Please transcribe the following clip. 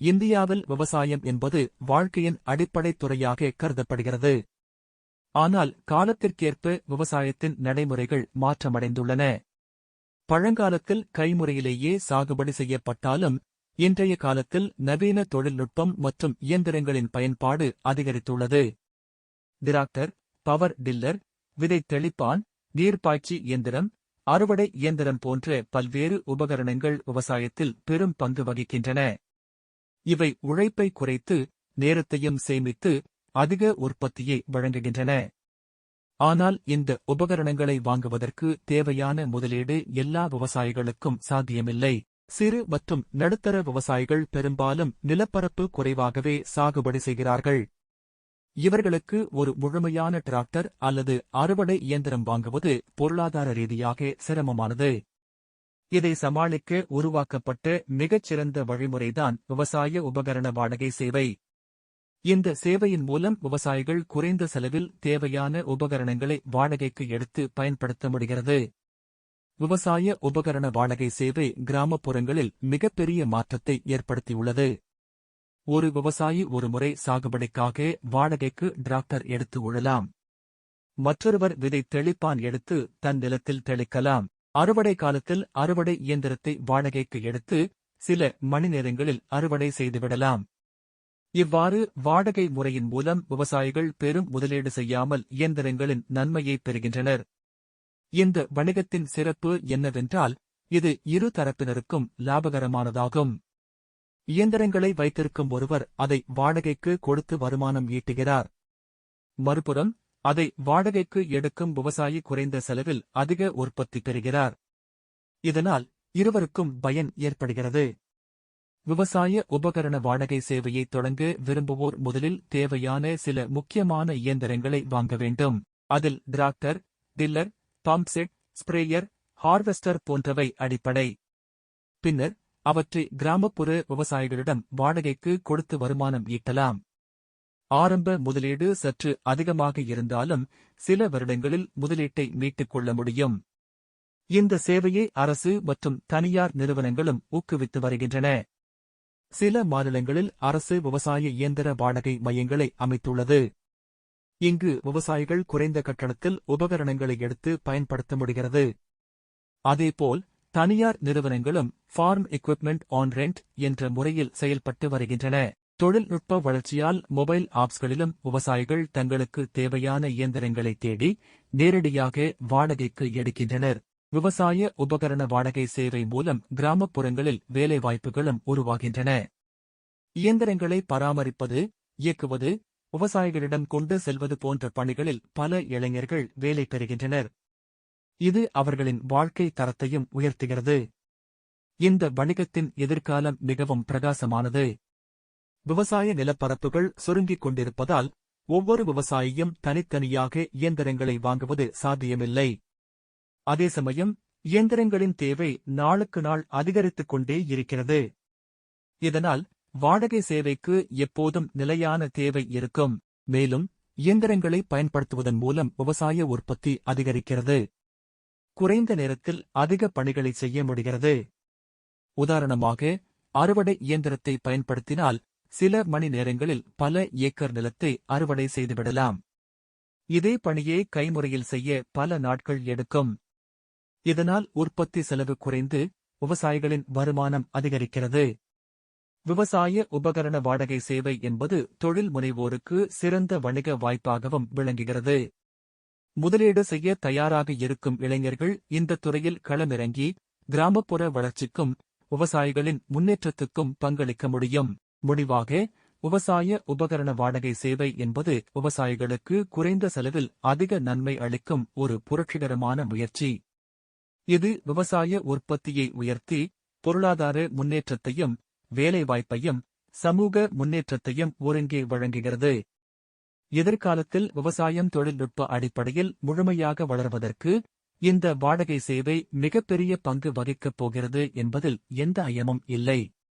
இந்தியாவில் விவசாயம் என்பது வாழ்க்கையின் அடிப்படைத் துறையாக கருதப்படுகிறது. ஆனால் காலத்திற்கேற்ப விவசாயத்தின் நடைமுறைகள் மாற்றமடைந்துள்ளன. பழங்காலத்தில் கைமுறையிலேயே சாகுபடி செய்யப்பட்டாலும் இன்றைய காலத்தில் நவீன தொழில்நுட்பம் மற்றும் இயந்திரங்களின் பயன்பாடு அதிகரித்துள்ளது. டிராக்டர் பவர் டில்லர் விதை தெளிப்பான் நீர்ப்பாய்ச்சி இயந்திரம் அறுவடை இயந்திரம் போன்ற பல்வேறு உபகரணங்கள் விவசாயத்தில் பெரும் பங்கு வகிக்கின்றன. இவை உழைப்பை குறைத்து நேரத்தையும் சேமித்து அதிக உற்பத்தியை வழங்குகின்றன. ஆனால் இந்த உபகரணங்களை வாங்குவதற்கு தேவையான முதலீடு எல்லா விவசாயிகளுக்கும் சாத்தியமில்லை. சிறு மற்றும் நடுத்தர விவசாயிகள் பெரும்பாலும் நிலப்பரப்பு குறைவாகவே சாகுபடி செய்கிறார்கள். இவர்களுக்கு ஒரு முழுமையான டிராக்டர் அல்லது அறுவடை இயந்திரம் வாங்குவது பொருளாதார ரீதியாக சிரமமானது. இதை சமாளிக்க உருவாக்கப்பட்ட மிகச்சிறந்த வழிமுறைதான் விவசாய உபகரண வாடகை சேவை. இந்த சேவையின் மூலம் விவசாயிகள் குறைந்த செலவில் தேவையான உபகரணங்களை வாடகைக்கு எடுத்து பயன்படுத்த முடிகிறது. விவசாய உபகரண வாடகை சேவை கிராமப்புறங்களில் மிகப்பெரிய மாற்றத்தை ஏற்படுத்தியுள்ளது. ஒரு விவசாயி ஒருமுறை சாகுபடிக்காக வாடகைக்கு டிராக்டர் எடுத்து உழலாம் மற்றொருவர் விதை தெளிப்பான் எடுத்து தன் நிலத்தில் தெளிக்கலாம். அறுவடை காலத்தில் அறுவடை இயந்திரத்தை வாடகைக்கு எடுத்து சில மணி நேரங்களில் அறுவடை செய்துவிடலாம் இவ்வாறு வாடகை முறையின் மூலம் விவசாயிகள் பெரும் முதலீடு செய்யாமல் இயந்திரங்களின் நன்மையை பெறுகின்றனர். இந்த வணிகத்தின் சிறப்பு என்னவென்றால் இது இரு தரப்பினருக்கும் லாபகரமானதாகும். இயந்திரங்களை வைத்திருக்கும் ஒருவர் அதை வாடகைக்கு கொடுத்து வருமானம் ஈட்டுகிறார். மறுபுறம் அதை வாடகைக்கு எடுக்கும் விவசாயி குறைந்த செலவில் அதிக உற்பத்தி பெறுகிறார். இதனால் இருவருக்கும் பயன் ஏற்படுகிறது. விவசாய உபகரண வாடகை சேவையை தொடங்க விரும்புவோர் முதலில் தேவையான சில முக்கியமான இயந்திரங்களை வாங்க வேண்டும். அதில் tractor tiller pump set sprayer harvester போன்றவை அடிப்படை. பின்னர் அவற்றை கிராமப்புற விவசாயிகளிடம் வாடகைக்கு கொடுத்து வருமானம் ஈட்டலாம். ஆரம்ப முதலீடு சற்று அதிகமாக இருந்தாலும் சில வருடங்களில் முதலீட்டை மீட்டுக் கொள்ள முடியும். இந்த சேவையை அரசு மற்றும் தனியார் நிறுவனங்களும் ஊக்குவித்து வருகின்றன. சில மாநிலங்களில் அரசு விவசாய இயந்திர வாடகை மையங்களை அமைத்துள்ளது. இங்கு விவசாயிகள் குறைந்த கட்டணத்தில் உபகரணங்களை எடுத்து பயன்படுத்த முடிகிறது. அதேபோல் தனியார் நிறுவனங்களும் ஃபார்ம் எக்யூப்மெண்ட் ஆன் ரெண்ட் என்ற முறையில் செயல்பட்டு வருகின்றன. தொழில்நுட்ப வளர்ச்சியால் மொபைல் ஆப்ஸ்களிலும் விவசாயிகள் தங்களுக்கு தேவையான இயந்திரங்களை தேடி நேரடியாக வாடகைக்கு எடுக்கின்றனர். விவசாய உபகரண வாடகை சேவை மூலம் கிராமப்புறங்களில் வேலைவாய்ப்புகளும் உருவாகின்றன. இயந்திரங்களை பராமரிப்பது இயக்குவது விவசாயிகளிடம் கொண்டு செல்வது போன்ற பணிகளில் பல இளைஞர்கள் வேலை பெறுகின்றனர். இது அவர்களின் வாழ்க்கை தரத்தையும் உயர்த்துகிறது. இந்த வணிகத்தின் எதிர்காலம் மிகவும் பிரகாசமானது. விவசாய நிலப்பரப்புகள் சுருங்கிக் கொண்டிருப்பதால் ஒவ்வொரு விவசாயியும் தனித்தனியாக இயந்திரங்களை வாங்குவது சாத்தியமில்லை. அதே சமயம் இயந்திரங்களின் தேவை நாளுக்கு நாள் அதிகரித்துக் கொண்டே இருக்கிறது. இதனால் வாடகை சேவைக்கு எப்போதும் நிலையான தேவை இருக்கும். மேலும் இயந்திரங்களை பயன்படுத்துவதன் மூலம் விவசாய உற்பத்தி அதிகரிக்கிறது. குறைந்த நேரத்தில் அதிக பணிகளை செய்ய முடிகிறது. உதாரணமாக அறுவடை இயந்திரத்தை பயன்படுத்தினால் சில மணி நேரங்களில் பல ஏக்கர் நிலத்தை அறுவடை செய்துவிடலாம். இதே பணியை கைமுறையில் செய்ய பல நாட்கள் எடுக்கும். இதனால் உற்பத்தி செலவு குறைந்து விவசாயிகளின் வருமானம் அதிகரிக்கிறது. விவசாய உபகரண வாடகை சேவை என்பது தொழில் முனைவோருக்கு சிறந்த வணிக வாய்ப்பாகவும் விளங்குகிறது. முதலீடு செய்ய தயாராக இருக்கும் இளைஞர்கள் இந்த துறையில் களமிறங்கி கிராமப்புற வளர்ச்சிக்கும் விவசாயிகளின் முன்னேற்றத்துக்கும் பங்களிக்க முடியும். முடிவாக விவசாய உபகரண வாடகை சேவை என்பது விவசாயிகளுக்கு குறைந்த செலவில் அதிக நன்மை அளிக்கும் ஒரு புரட்சிகரமான முயற்சி. இது விவசாய உற்பத்தியை உயர்த்தி பொருளாதார முன்னேற்றத்தையும் வேலைவாய்ப்பையும் சமூக முன்னேற்றத்தையும் ஒருங்கே வழங்குகிறது. எதிர்காலத்தில் விவசாயம் தொழில்நுட்ப அடிப்படையில் முழுமையாக வளர்வதற்கு இந்த வாடகை சேவை மிகப்பெரிய பங்கு வகிக்கப் போகிறது என்பதில் எந்த ஐயமும் இல்லை.